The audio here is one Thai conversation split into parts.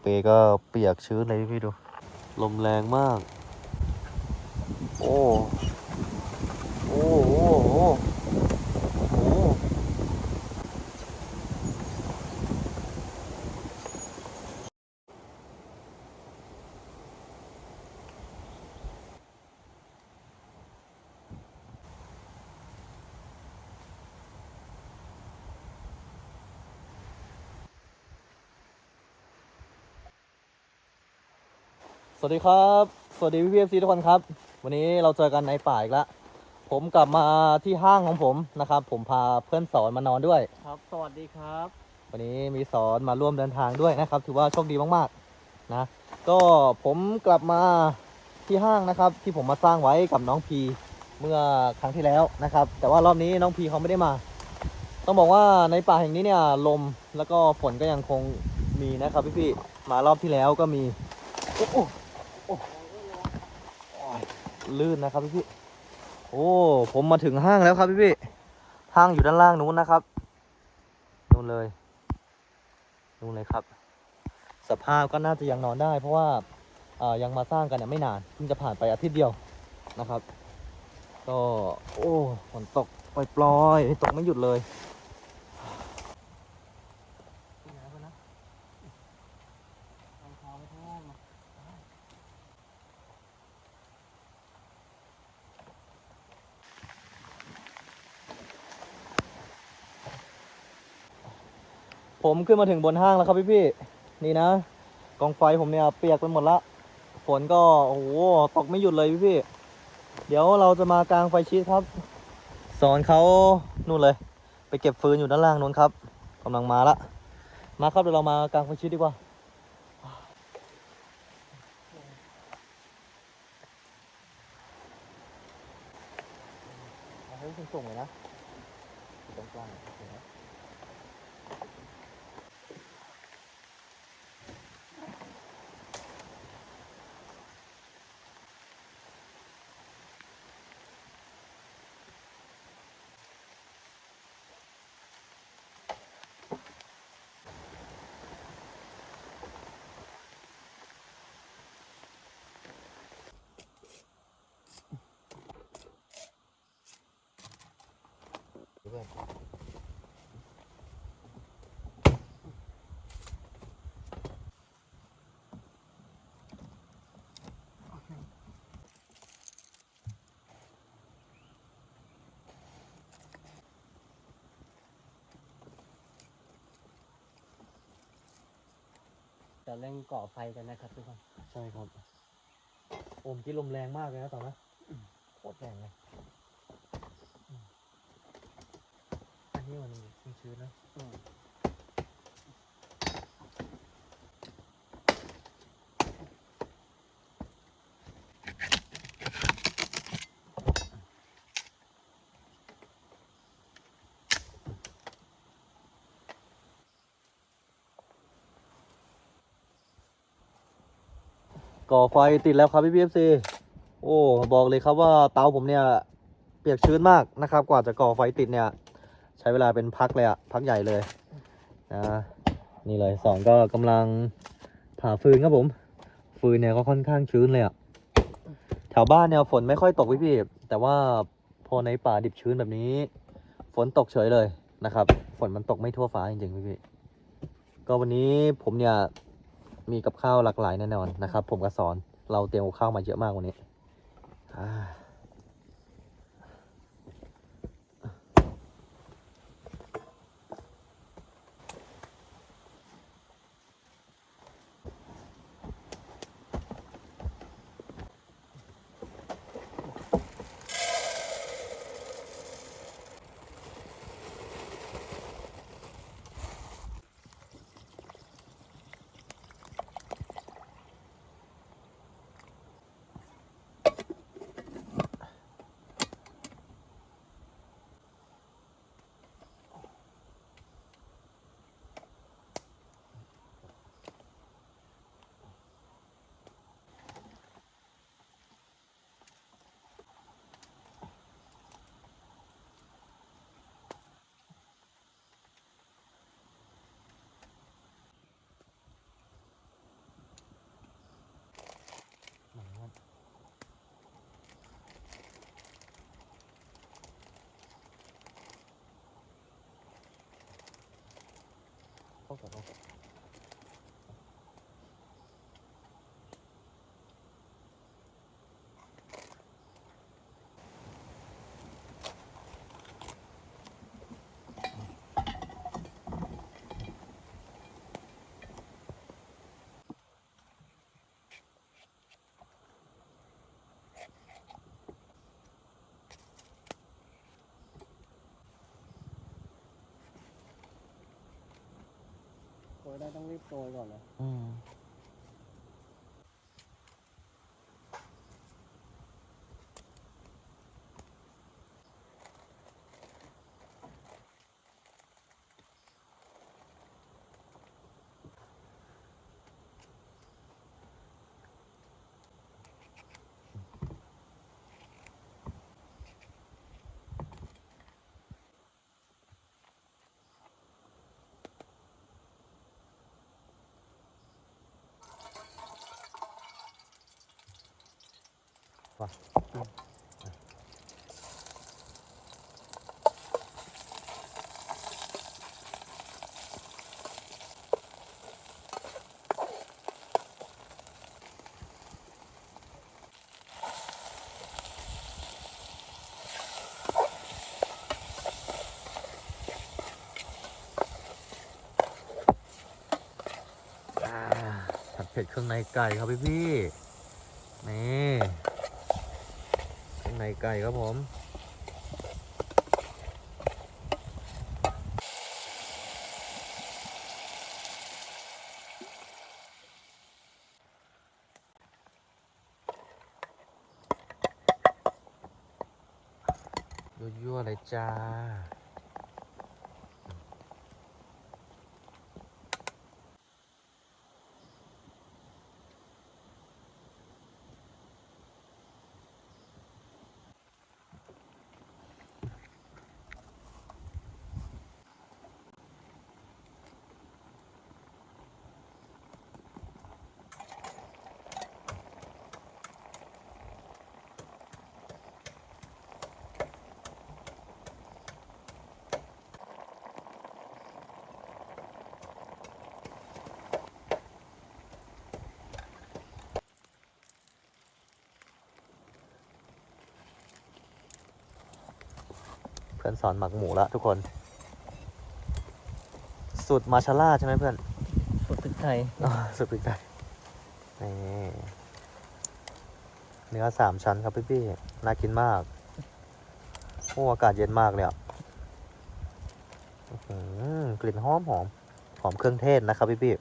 เปก็เปียกชื้นเลยพี่ดู ลมแรงมาก โอ้ โอ้โอ้โอ้โอ้ส วัสดีครับ สวัสดีพี่พีเอฟซีทุกคนครับ วันนี้เราเจอกันในป่าอีกแล้วผมกลับมาที่ห้างของผมนะครับ ผมพาเพื่อนสอนมานอนด้วย ครับ สวัสดีครับ วันนี้มีสอนมาร่วมเดินทางด้วยนะครับ ถือว่าโชคดีมากๆนะ ก็ผมกลับมาที่ห้างนะครับ ที่ผมมาสร้างไว้กับน้องพีเมื่อครั้งที่แล้วนะครับ แต่ว่ารอบนี้น้องพีเขาไม่ได้มา ต้องบอกว่าในป่าแห่งนี้เนี่ยลมแล้วก็ฝนก็ยังคงมีนะครับพี่ๆมารอบที่แล้วก็มีโอ้ ลื่นนะครับพี่ๆโอ้ผมมาถึงห้างแล้วครับพี่ๆห้างอยู่ด้านล่างนู้นนะครับนู้นเลยนู่นเลยครับ สภาพก็น่าจะยังนอนได้ เพราะว่าเอ่อยังมาสร้างกันเนี่ยไม่นานเพิ่งจะผ่านไปอาทิตย์เดียวนะครับ ก็ โอ้ฝนตกปล่อยๆตกไม่หยุดเลย ผมขึ้นมาถึงบนห้างแล้วครับพี่พี่นี่นะกองไฟผมเนี่ยเปียกไปหมดละฝนก็โอ้โหตกไม่หยุดเลยพี่พี่เดี๋ยวเราจะมากลางไฟชีสครับ สอนเขานู่นเลย ไปเก็บฟืนอยู่ด้านล่างนู้นครับกำลังมาละมาครับเดี๋ยวเรามากลางไฟชีสดีกว่าให้สูงๆเลยนะตรงกลางโอเคนะ เพื่อนจะเร่งก่อไฟกันนะครับทุกคน ใช่ครับ โอมที่ลมแรงมากเลยนะตอนนะโคตรแรงเลยอืม อันนี้มันมันชื้นนะก่อไฟติดแล้วครับพี่พีเอฟซีโอ้ บอกเลยครับว่าเตาผมเนี่ย เปียกชื้นมากนะครับ กว่าจะก่อไฟติดเนี่ย ใช้เวลาเป็นพักเลยอะพักใหญ่เลยนะนี่เลยสองก็กำลังผ่าฟืนครับผม ฟืนเนี่ยก็ค่อนข้างชื้นเลยอะแถวบ้านเนี่ยฝนไม่ค่อยตกพี่พี่แต่ว่าพอในป่าดิบชื้นแบบนี้ ฝนตกเฉยเลยนะครับ ฝนมันตกไม่ทั่วฟ้าจริงๆพี่พี่ก็วันนี้ผมเนี่ยมีกับข้าวหลากหลายแน่นอนนะครับ ผมก็สอนเราเตรียมกับข้าวมาเยอะมากวันนี้ อ่าเข้าก่อนเข้าก่อน โก ยได้ต้องรีบโกยก่อนนะอืม ว่ะอืมอ่าผัดเผ็ดเครื่องในไก่ครับพี่พี่นี่ ในไก่ครับผมยั่วๆเลยจ้า พื่อนสอนหมักหมูละทุกคน สูตรมาชาล่าใช่ไหมเพื่อนสุดตึกไทยอ๋อสุดพริกไทยนี่เนื้อสามชั้นครับพี่พี่ๆน่ากินมากโอ้อากาศเย็นมากเลยอะอื้อหือกลิ่นหอมหอมหอมเครื่องเทศนะครับพี่พี่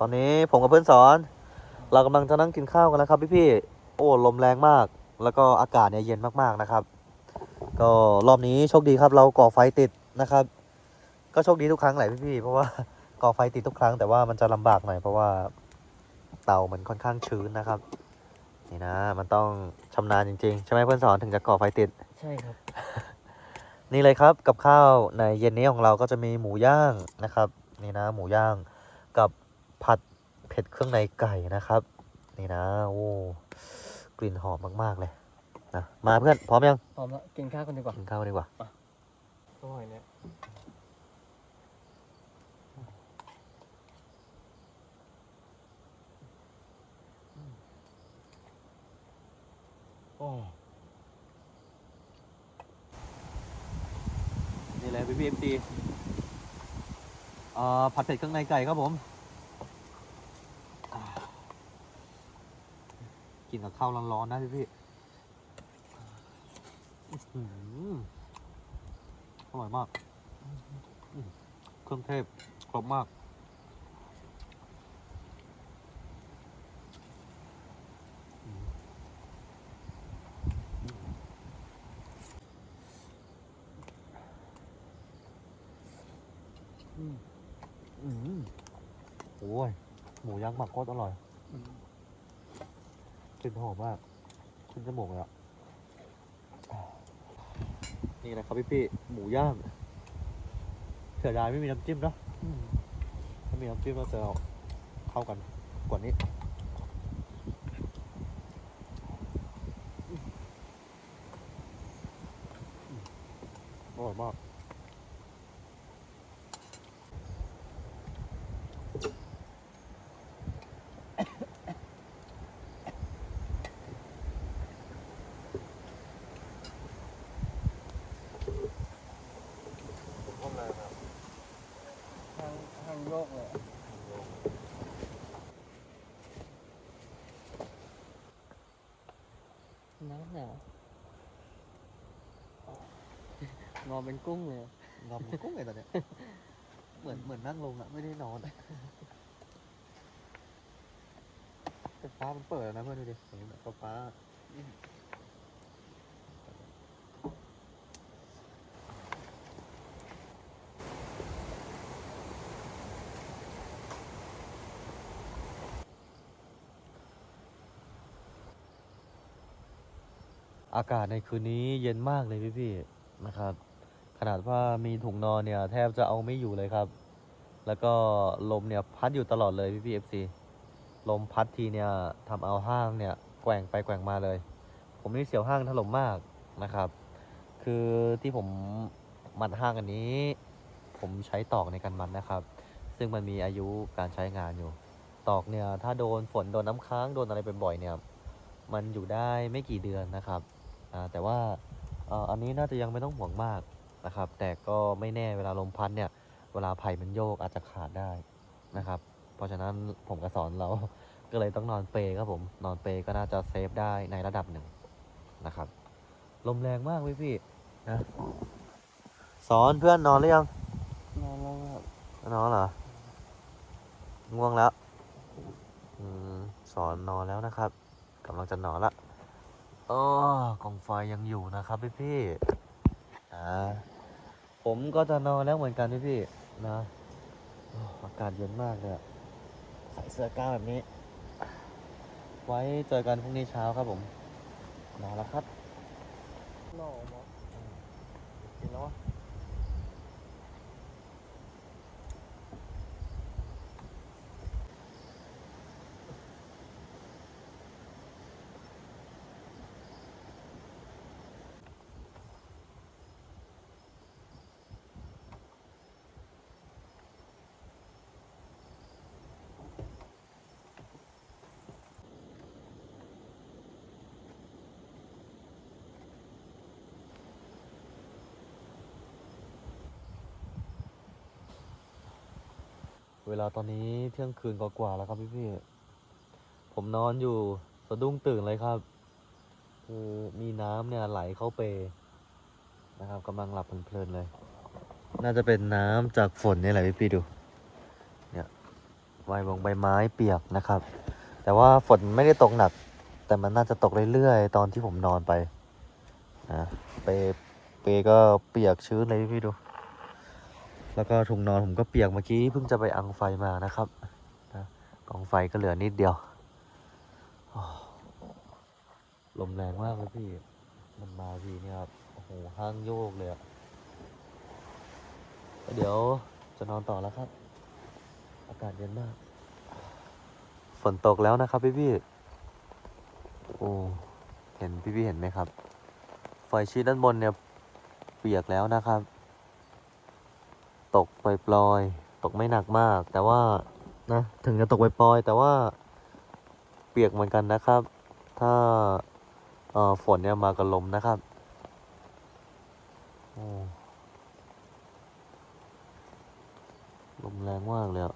ตอนนี้ผมกับเพื่อนสอน เรากำลังจะนั่งกินข้าวกันแล้วครับพี่พี่ๆโอ้ลมแรงมาก แล้วก็อากาศเนี่ยเย็นมากๆนะครับ ก็รอบนี้โชคดีครับ เราก่อไฟติดนะครับ ก็โชคดีทุกครั้งแหละพี่พี่ๆเพราะว่าก่อไฟติดทุกครั้งแต่ว่ามันจะลำบากหน่อยเพราะว่าเตามันค่อนข้างชื้นนะครับ นี่นะ มันต้องชำนาญจริงๆ ใช่ไหมเพื่อนสอนถึงจะก่อไฟติด ใช่ครับ นี่เลยครับกับข้าวในเย็นนี้ของเราก็จะมีหมูย่างนะครับ นี่นะหมูย่างกับ ผัดเผ็ดเครื่องในไก่นะครับ นี่นะโอ้กลิ่นหอมมากๆเลยนะมาเพื่อนพร้อมยังพร้อมแล้วกินข้าวกันดีกว่ากินข้าวดีกว่าอร่อยเนี่ยโอ้นะพี่พีเอฟซีอ่าผัดเผ็ดเครื่องในไก่ครับผมอ่า กินกับข้าวร้อนๆนะพี่พี่อร่อยมาก เครื่องเทศครบมาก อืมอืมโอ้ย หมูย่างหมักโคตรอร่อย กลิ่นหอมมากขึ้นจมูกเลยอะนี่นะครับพี่พี่ๆหมูย่างเสียดายไม่มีน้ำจิ้มเนะถ้ามีน้ำจิ้มก็จะเข้ากันกว่านี้อืมอืมอร่อยมาก ทำอะไรครับทางทางโยกเลยอะ น้ำหนาวงอเป็นกุ้งเลยอะงอมกุ้งเลยตอนเนี้ย เหมือนเหมือนนั่งลงอะไม่ได้นอนแต่ฟ้ามันเปิดแล้วนะเพื่อนดูดิเห็นไหมฟ้าฟ้ อากาศในคืนนี้เย็นมากเลยพี่ๆนะครับ ขนาดว่ามีถุงนอนเนี่ยแทบจะเอาไม่อยู่เลยครับ แล้วก็ลมเนี่ยพัดอยู่ตลอดเลยพี่พีเอฟซีลมพัดทีเนี่ยทำเอาห้างเนี่ยแกว่งไปแกว่งมาเลย ผมนี่เสียวห้างถล่มมากนะครับ คือที่ผมมัดห้างอันนี้ ผมใช้ตอกในการมัดนะครับ ซึ่งมันมีอายุการใช้งานอยู่ ตอกเนี่ยถ้าโดนฝนโดนน้ำค้างโดนอะไรบ่อยๆเนี่ย มันอยู่ได้ไม่กี่เดือนนะครับ แต่ว่าเอ่ออันนี้น่าจะยังไม่ต้องห่วงมากนะครับ แต่ก็ไม่แน่เวลาลมพัดเนี่ย เวลาไผ่มันโยกอาจจะขาดได้นะครับ เพราะฉะนั้นผมก็สอนเราก็เลยต้องนอนเปลครับผม นอนเปลก็น่าจะเซฟได้ในระดับหนึ่งนะครับ ลมแรงมากพี่พี่นะสอนเพื่อนนอนหรือยัง นอนแล้วครับ นอนเหรอ ง่วงแล้วอืมสอนนอนแล้วนะครับกำลังจะนอนละ อ๋อกองไฟยังอยู่นะครับพี่พี่ๆอ่าผมก็จะนอนแล้วเหมือนกันพี่พี่ๆนะโอ้อากาศเย็นมากเลยอะใส่เสื้อกล้ามแบบนี้ ไว้เจอกันพรุ่งนี้เช้าครับผมนอนแล้วครับหน่อมะกินแล้ว เวลาตอนนี้เที่ยงคืนกว่าๆแล้วครับพี่พี่ผมนอนอยู่สะดุ้งตื่นเลยครับ คือมีน้ำเนี่ยไหลเข้าเปนะครับกำลังหลับเพลินๆเลย น่าจะเป็นน้ำจากฝนนี่แหละพี่พี่ดู เนี่ยใบบงใบไม้เปียกนะครับ แต่ว่าฝนไม่ได้ตกหนัก แต่มันน่าจะตกเรื่อยๆตอนที่ผมนอนไปนะเปเปก็เปียกชื้นเลยพี่พี่ดู แล้วก็ถุงนอนผมก็เปียกเมื่อกี้เพิ่งจะไปอังไฟมานะครับนะกองไฟก็เหลือนิดเดียวลมแรงมากเลยพี่ มันมาทีเนี่ยครับ โอ้โห ห้างโยกเลยอะเดี๋ยวจะนอนต่อแล้วครับ อากาศเย็นมาก ฝนตกแล้วนะครับพี่พี่โอ้ เห็นพี่พี่เห็นไหมครับ ไฟชีด้านบนเนี่ยเปียกแล้วนะครับ ตกปล่อยๆตกไม่หนักมาก แต่ว่านะถึงจะตกปล่อยๆแต่ว่าเปียกเหมือนกันนะครับ ถ้าฝนเนี่ยมากับลมนะครับลมแรงมากเลยอะ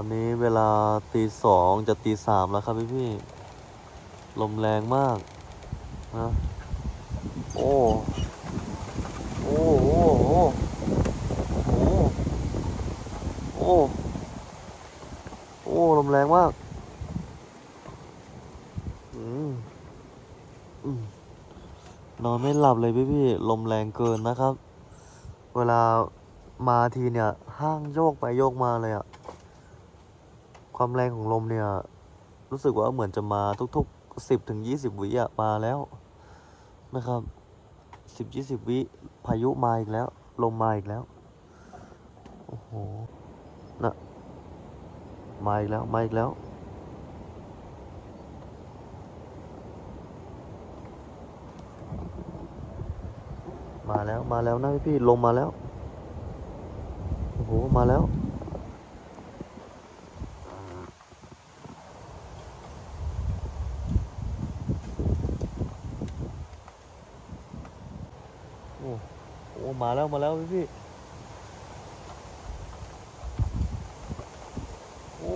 อนนี้เวลาตีสองจะตีสามแล้วครับพี่พี่ลมแรงมากนะโอ้ โอ้โอ้โอ้โอ้โอ้ลมแรงมากอืมอืมนอนไม่หลับเลยพี่พี่ลมแรงเกินนะครับ เวลามาทีเนี่ย ห้างโยกไปโยกมาเลยอะ ความแรงของลมเนี่ย รู้สึกว่าเหมือนจะมาทุกๆสิบถึงยี่สิบวิอะมาแล้วนะครับสิบยี่สิบวิพายุมาอีกแล้ว ลมมาอีกแล้ว โอ้โหนะมาอีกแล้วมาอีกแล้วมาแล้วมาแล้วนะพี่พี่ลมมาแล้ว โอ้โห มาแล้ว โอ้โห มา แล้วมาแล้วพี่พี่ โอ้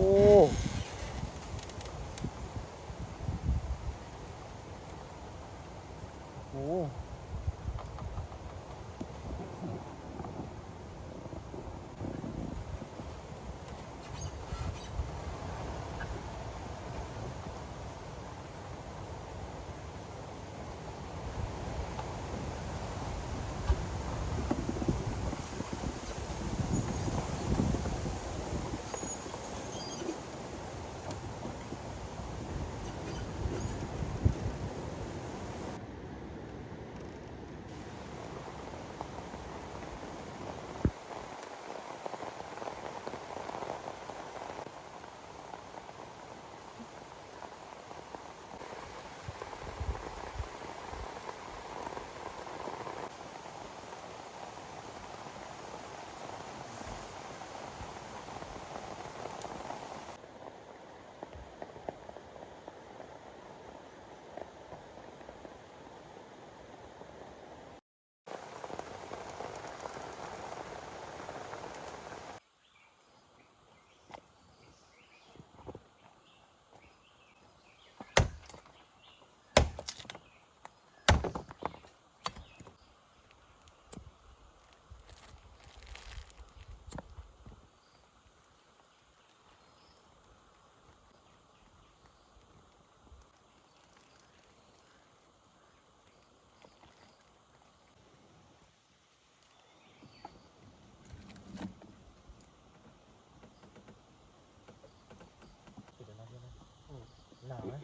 โห หนาวนะ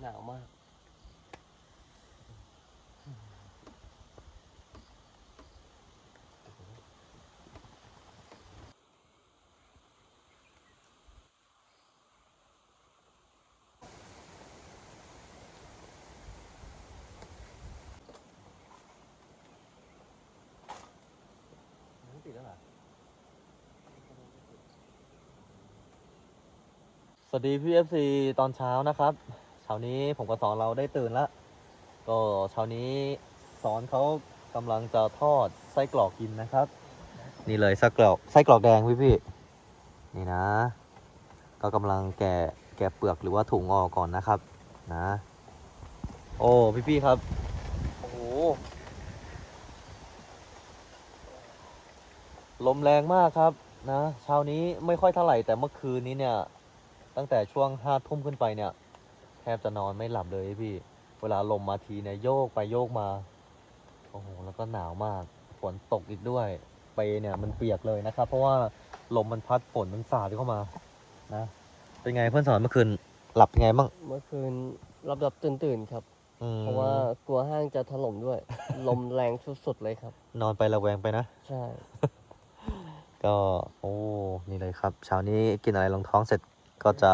หนาวมากปิดแล้วเหรอส วัสดีพี่เอฟซีตอนเช้านะครับเช้านี้ผมกับสอนเราได้ตื่นแล้วก็เช้านี้สอนเขากำลังจะทอดไส้กรอกกินนะครับ นี่เลยไส้กรอกไส้กรอกแดงพี่พี่นี่นะ ก็กำลังแกะแกะเปลือกหรือว่าถุงออกก่อนนะครับนะ โอ้พี่พี่ครับโอ้โหลมแรงมากครับนะเช้านี้ไม่ค่อยเท่าไหร่แต่เมื่อคืนนี้เนี่ย ตั้งแต่ช่วงห้าทุ่มขึ้นไปเนี่ยแทบจะนอนไม่หลับเลยพี่ เวลาลมมาทีเนี่ยโยกไปโยกมา โอ้โห แล้วก็หนาวมาก ฝนตกอีกด้วย ไปเนี่ยมันเปียกเลยนะครับ เพราะว่าลมมันพัดฝนมันสาดเข้ามา นะ เป็นไงเพื่อนสอนเมื่อคืน หลับเป็นไงบ้าง เมื่อคืนรับรับตื่นตื่นๆครับ อืมเพราะว่ากลัวห้างจะถล่มด้วย ลมแรงสุดๆเลยครับ นอนไประแวงไปนะ ใช่ ก็ โอ้ นี่เลยครับ เช้านี้กินอะไรรองท้องเสร็จ ก็จะ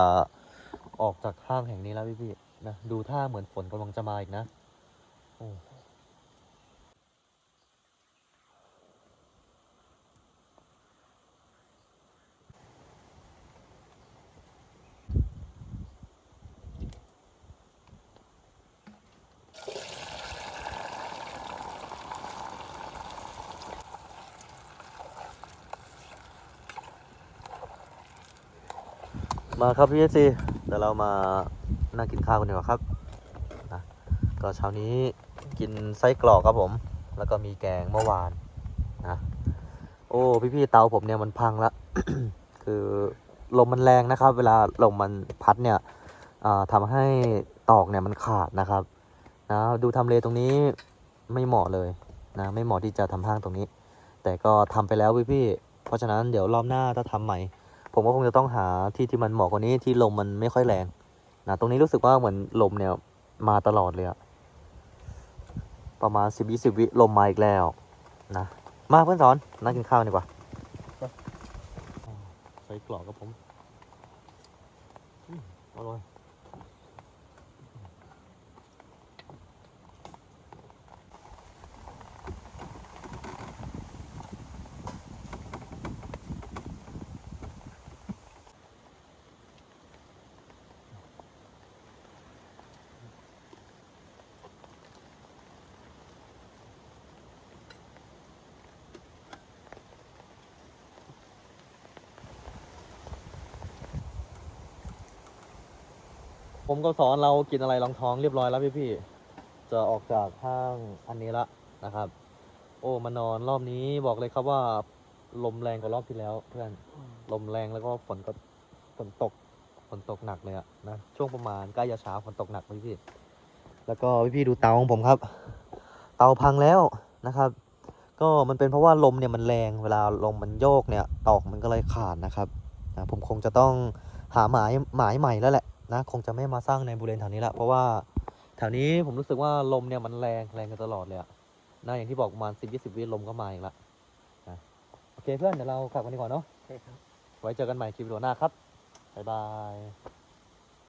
ออกจากห้างแห่งนี้แล้วพี่ๆนะดูท่าเหมือนฝนกำลังจะมาอีกนะโอ้ มาครับพี่เอซีเดี๋ยวเรามานั่งกินข้าวกันดีกว่าครับนะก็เช้านี้กินไส้กรอกครับผม แล้วก็มีแกงเมื่อวานนะโอ้พี่ๆเตาผมเนี่ยมันพังละคือลมมันแรงนะครับ เวลาลมมันพัดเนี่ยอ่าทำให้ตอกเนี่ยมันขาดนะครับนะดูทำเลตรงนี้ไม่เหมาะเลยนะไม่เหมาะที่จะทำห้างตรงนี้ แต่ก็ทำไปแล้วพี่ๆเพราะฉะนั้นเดี๋ยวรอบหน้าถ้าทำใหม่ ผมก็คงจะต้องหาที่ที่มันเหมาะกว่านี้ที่ลมมันไม่ค่อยแรงนะตรงนี้รู้สึกว่าเหมือนลมเนี่ยมาตลอดเลยอะประมาณสิบยี่สิบวิลมมาอีกแล้วนะมาเพื่อนสอนนั่งกินข้าวดีกว่าใส่กรอกกับผมอืมอร่อย กับสอนเรากินอะไรรองท้องเรียบร้อยแล้วพี่พี่จะออกจากห้างอันนี้ละนะครับ โอ้มานอนรอบนี้บอกเลยครับว่าลมแรงกว่ารอบที่แล้วเพื่อนลมแรงแล้วก็ฝนก็ฝนตกฝนตกหนักเลยอะนะช่วงประมาณใกล้จะเช้าฝนตกหนักพี่พี่แล้วก็พี่พี่ดูเตาของผมครับ เตาพังแล้วนะครับ ก็มันเป็นเพราะว่าลมเนี่ยมันแรงเวลาลมมันโยกเนี่ยตอกมันก็เลยขาดนะครับนะผมคงจะต้องหาหมายหมายใหม่แล้วแหละ นะคงจะไม่มาสร้างในบริเวณแถวนี้ละเพราะว่าแถวนี้ผมรู้สึกว่าลมเนี่ยมันแรงแรงกันตลอดเลยอะนะอย่างที่บอกประมาณสิบยี่สิบวิลมก็มาอีกละนะโอเคเพื่อนเดี๋ยวเรากลับกันดีกว่าเนาะใช่ครับไว้เจอกันใหม่คลิปวิดีโอหน้าครับบ๊ายบาย